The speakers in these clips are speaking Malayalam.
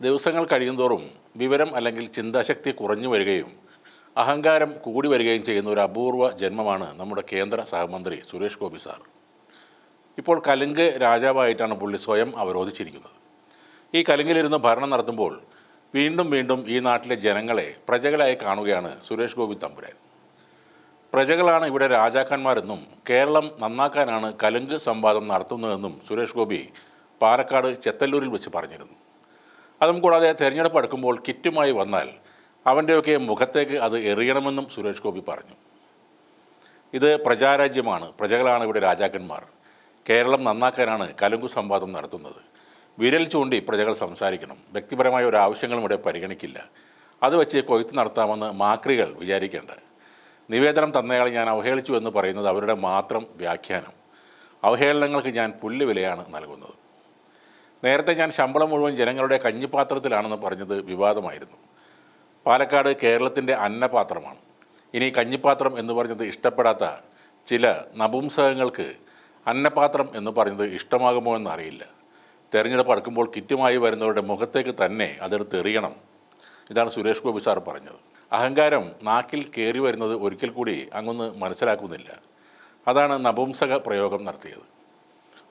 ദിവസങ്ങൾ കഴിയുന്തോറും വിവരം അല്ലെങ്കിൽ ചിന്താശക്തി കുറഞ്ഞു വരികയും അഹങ്കാരം കൂടി വരികയും ചെയ്യുന്ന ഒരു അപൂർവ ജന്മമാണ് നമ്മുടെ കേന്ദ്ര സഹമന്ത്രി സുരേഷ് ഗോപി സാർ. ഇപ്പോൾ കലുങ്ക് രാജാവായിട്ടാണ് പുള്ളി സ്വയം അവരോധിച്ചിരിക്കുന്നത്. ഈ കലുങ്കിലിരുന്ന് ഭരണം നടത്തുമ്പോൾ വീണ്ടും വീണ്ടും ഈ നാട്ടിലെ ജനങ്ങളെ പ്രജകളായി കാണുകയാണ് സുരേഷ് ഗോപി തമ്പുരാൻ. പ്രജകളാണ് ഇവിടെ രാജാക്കന്മാരെന്നും കേരളം നന്നാക്കാനാണ് കലുങ്ക് സംവാദം നടത്തുന്നതെന്നും സുരേഷ് ഗോപി പാലക്കാട് ചെത്തല്ലൂരിൽ വെച്ച് പറഞ്ഞിരുന്നു. അതും കൂടാതെ തെരഞ്ഞെടുപ്പ് അടുക്കുമ്പോൾ കിറ്റുമായി വന്നാൽ അവന്റെയൊക്കെ മുഖത്തേക്ക് അത് എറിയണമെന്നും സുരേഷ് ഗോപി പറഞ്ഞു. ഇത് പ്രജാരാജ്യമാണ്. പ്രജകളാണ് ഇവിടെ രാജാക്കന്മാർ. കേരളം നന്നാക്കാനാണ് കലുങ്കു സംവാദം നടത്തുന്നത്. വിരൽ ചൂണ്ടി പ്രജകൾ സംസാരിക്കണം. വ്യക്തിപരമായ ഒരു ആവശ്യങ്ങളും ഇവിടെ പരിഗണിക്കില്ല. അത് വെച്ച് കൊയ്ത്ത് നടത്താമെന്ന് മാക്രികൾ വിചാരിക്കേണ്ട. നിവേദനം തന്നയാൾ ഞാൻ അവഹേളിച്ചു എന്ന് പറയുന്നത് അവരുടെ മാത്രം വ്യാഖ്യാനം. അവഹേളനങ്ങൾക്ക് ഞാൻ പുല്ല് വിലയാണ് നൽകുന്നത്. നേരത്തെ ഞാൻ ശമ്പളം മുഴുവൻ ജനങ്ങളുടെ കഞ്ഞിപ്പാത്രത്തിലാണെന്ന് പറഞ്ഞത് വിവാദമായിരുന്നു. പാലക്കാട് കേരളത്തിന്റെ അന്നപാത്രമാണ്. ഇനി കഞ്ഞിപ്പാത്രം എന്ന് പറഞ്ഞത് ഇഷ്ടപ്പെടാത്ത ചില നപുംസകങ്ങൾക്ക് അന്നപാത്രം എന്ന് പറഞ്ഞത് ഇഷ്ടമാകുമോ എന്നറിയില്ല. തെരഞ്ഞെടുപ്പ് അടുക്കുമ്പോൾ കിറ്റുമായി വരുന്നവരുടെ മുഖത്തേക്ക് തന്നെ അതെടുത്ത് എറിയണം. ഇതാണ് സുരേഷ് ഗോപി സാർ പറഞ്ഞത്. അഹങ്കാരം നാക്കിൽ കയറി വരുന്നത് ഒരിക്കൽ കൂടി അങ്ങൊന്ന് മനസ്സിലാക്കുന്നില്ല. അതാണ് നപുംസക പ്രയോഗം നടത്തിയത്.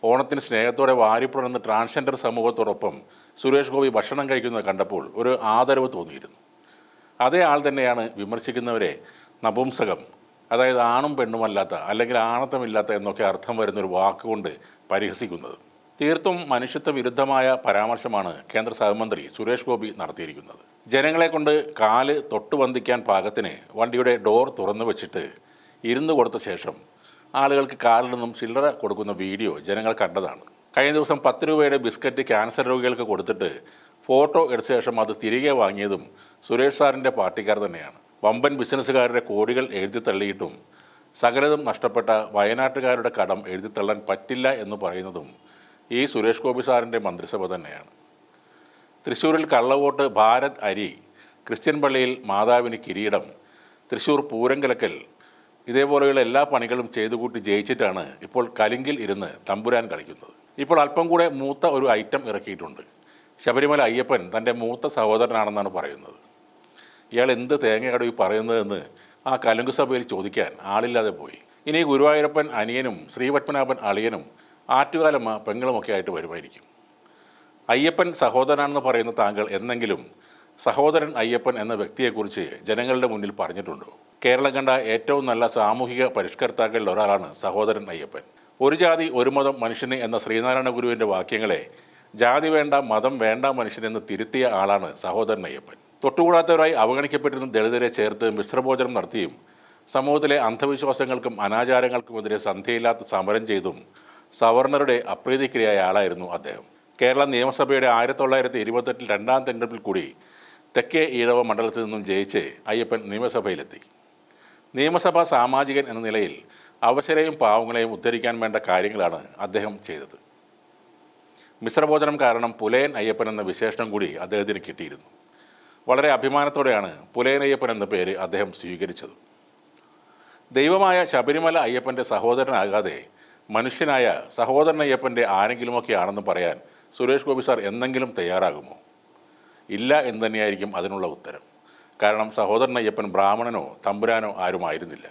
ഓണത്തിന് സ്നേഹത്തോടെ വാരിപ്പുണർന്ന് ട്രാൻസ്ജെൻഡർ സമൂഹത്തോടൊപ്പം സുരേഷ് ഗോപി ഭക്ഷണം കഴിക്കുന്നത് കണ്ടപ്പോൾ ഒരു ആദരവ് തോന്നിയിരുന്നു. അതേ ആൾ തന്നെയാണ് വിമർശിക്കുന്നവരെ നപുംസകം അതായത് ആണും പെണ്ണുമല്ലാത്ത അല്ലെങ്കിൽ ആണത്വമില്ലാത്ത എന്നൊക്കെ അർത്ഥം വരുന്ന ഒരു വാക്കുകൊണ്ട് പരിഹസിക്കുന്നത്. തീർത്തും മനുഷ്യത്വ വിരുദ്ധമായ പരാമർശമാണ് കേന്ദ്ര സഹമന്ത്രി സുരേഷ് ഗോപി നടത്തിയിരിക്കുന്നത്. ജനങ്ങളെ കൊണ്ട് കാൽ തൊട്ടുവന്തിക്കാൻ പാകത്തിന് വണ്ടിയുടെ ഡോർ തുറന്നു വെച്ചിട്ട് ഇരുന്നു കൊടുത്ത ശേഷം ആളുകൾക്ക് കാറിൽ നിന്നും ചില്ലറ കൊടുക്കുന്ന വീഡിയോ ജനങ്ങൾ കണ്ടതാണ്. കഴിഞ്ഞ ദിവസം പത്ത് രൂപയുടെ ബിസ്ക്കറ്റ് ക്യാൻസർ രോഗികൾക്ക് കൊടുത്തിട്ട് ഫോട്ടോ എടുത്ത ശേഷം അത് തിരികെ വാങ്ങിയതും സുരേഷ് സാറിന്റെ പാർട്ടിക്കാർ തന്നെയാണ്. വമ്പൻ ബിസിനസ്സുകാരുടെ കോടികൾ എഴുതി തള്ളിയിട്ടും സകലതും നഷ്ടപ്പെട്ട വയനാട്ടുകാരുടെ കടം എഴുതി തള്ളാൻ പറ്റില്ല എന്ന് പറയുന്നതും ഈ സുരേഷ് ഗോപി സാറിന്റെ മന്ത്രിസഭ തന്നെയാണ്. തൃശ്ശൂരിൽ കള്ളവോട്ട് ഭാരത് അരി ക്രിസ്ത്യൻ പള്ളിയിൽ മാതാവിന് കിരീടം തൃശ്ശൂർ പൂരങ്കലക്കൽ ഇതേപോലെയുള്ള എല്ലാ പണികളും ചെയ്തു കൂട്ടി ജയിച്ചിട്ടാണ് ഇപ്പോൾ കലിങ്കിൽ ഇരുന്ന് തമ്പുരാൻ കളിക്കുന്നത്. ഇപ്പോൾ അല്പം കൂടെ മൂത്ത ഒരു ഐറ്റം ഇറക്കിയിട്ടുണ്ട്. ശബരിമല അയ്യപ്പൻ തന്റെ മൂത്ത സഹോദരനാണെന്നാണ് പറയുന്നത്. ഇയാൾ എന്ത് തേങ്ങയാണ് ഈ പറയുന്നതെന്ന് ആ കലുങ്ക് സഭയിൽ ചോദിക്കാൻ ആളില്ലാതെ പോയി. ഇനി ഗുരുവായൂരപ്പൻ അനിയനും ശ്രീപത്മനാഭൻ അളിയനും ആറ്റുകാലമ്മ പെങ്ങളുമൊക്കെ ആയിട്ട് വരുമായിരിക്കും. അയ്യപ്പൻ സഹോദരനാണെന്ന് പറയുന്ന താങ്കൾ എന്നെങ്കിലും സഹോദരൻ അയ്യപ്പൻ എന്ന വ്യക്തിയെക്കുറിച്ച് ജനങ്ങളുടെ മുന്നിൽ പറഞ്ഞിട്ടുണ്ടോ? കേരളം കണ്ട ഏറ്റവും നല്ല സാമൂഹിക പരിഷ്കർത്താക്കളിൽ ഒരാളാണ് സഹോദരൻ അയ്യപ്പൻ. ഒരു ജാതി ഒരു മതം മനുഷ്യന് എന്ന ശ്രീനാരായണ ഗുരുവിന്റെ വാക്യങ്ങളെ ജാതി വേണ്ട മതം വേണ്ട മനുഷ്യനെന്ന് തിരുത്തിയ ആളാണ് സഹോദരൻ അയ്യപ്പൻ. തൊട്ടുകൂടാത്തവരായി അവഗണിക്കപ്പെട്ടിരുന്ന ദളിതരെ ചേർത്ത് മിശ്രഭോജനം നടത്തിയും സമൂഹത്തിലെ അന്ധവിശ്വാസങ്ങൾക്കും അനാചാരങ്ങൾക്കുമെതിരെ സന്ധ്യയില്ലാത്ത സമരം ചെയ്തും സവർണറുടെ അപ്രീതിക്കിരയായ ആളായിരുന്നു അദ്ദേഹം. കേരള നിയമസഭയുടെ ആയിരത്തി തൊള്ളായിരത്തി ഇരുപത്തെട്ടിൽ രണ്ടാം തെരഞ്ഞെടുപ്പിൽ കൂടി തെക്കേ ഈഴവ മണ്ഡലത്തിൽ നിന്നും ജയിച്ച് അയ്യപ്പൻ നിയമസഭയിലെത്തി. നിയമസഭാ സാമാജികൻ എന്ന നിലയിൽ അവശരെയും പാവങ്ങളെയും ഉദ്ധരിക്കാൻ വേണ്ട കാര്യങ്ങളാണ് അദ്ദേഹം ചെയ്തത്. മിശ്രഭോജനം കാരണം പുലയൻ അയ്യപ്പൻ എന്ന വിശേഷണം കൂടി അദ്ദേഹത്തിന് കിട്ടിയിരുന്നു. വളരെ അഭിമാനത്തോടെയാണ് പുലയൻ അയ്യപ്പൻ എന്ന പേര് അദ്ദേഹം സ്വീകരിച്ചത്. ദൈവമായ ശബരിമല അയ്യപ്പന്റെ സഹോദരനാകാതെ മനുഷ്യനായ സഹോദരൻ അയ്യപ്പന്റെ ആരെങ്കിലുമൊക്കെ ആണെന്ന് പറയാൻ സുരേഷ് ഗോപി സാർ എന്തെങ്കിലും തയ്യാറാകുമോ? ഇല്ല എന്ന് തന്നെയായിരിക്കും അതിനുള്ള ഉത്തരം. കാരണം സഹോദരൻ അയ്യപ്പൻ ബ്രാഹ്മണനോ തമ്പുരാനോ ആരുമായിരുന്നില്ല.